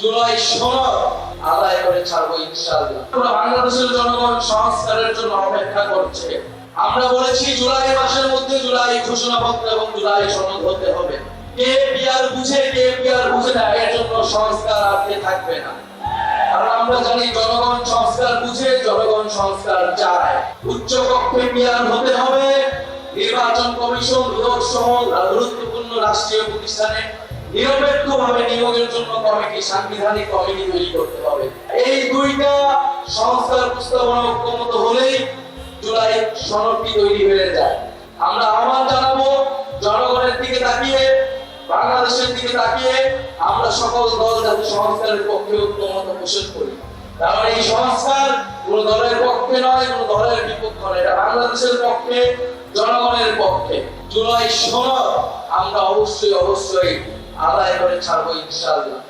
জুলাই সনদ আদায় করে ছাড়বো ইনশাআল্লাহ। বাংলাদেশের জনগণ সংস্কারের জন্য অপেক্ষা করছে। আমরা বলেছি জুলাই মাসের মধ্যে জুলাই ঘোষণাপত্র এবং জুলাই সনদ হতে হবে। কে পিয়ার বুঝে কে পিয়ার বুঝে না, এর জন্য সংস্কার আজকে থাকবে না। কারণ আমরা জানি জনগণ সংস্কার বুঝে, জনগণ সংস্কার চায়। উচ্চ কক্ষে মেয়র হতে হবে। নির্বাচন কমিশন সহ গুরুত্বপূর্ণ রাষ্ট্রীয় প্রতিষ্ঠানে নিরপেক্ষভাবে নিয়োগের জন্য কমিটি সাংবিধানিক কমিটি তৈরি করতে হবে? এই দুইটা সংস্কার প্রস্তাবনা ঐক্যমত হলেই জুলাই সনদটি তৈরি হয়ে যায়। আমরা আহ্বান জানাব, জনগণের দিকে তাকিয়ে, বাংলাদেশের দিকে তাকিয়ে আমরা সকল দল যাতে সংস্কারের পক্ষে ঐক্যমত পোষণ করি। কারণ এই সংস্কার কোন দলের পক্ষে নয়, কোন দলের বিপক্ষ নয়, এটা বাংলাদেশের পক্ষে, জনগণের পক্ষে। জুলাই সনদ আমরা অবশ্যই অবশ্যই আদায় করে ছাড়বো ইনশাআল্লাহ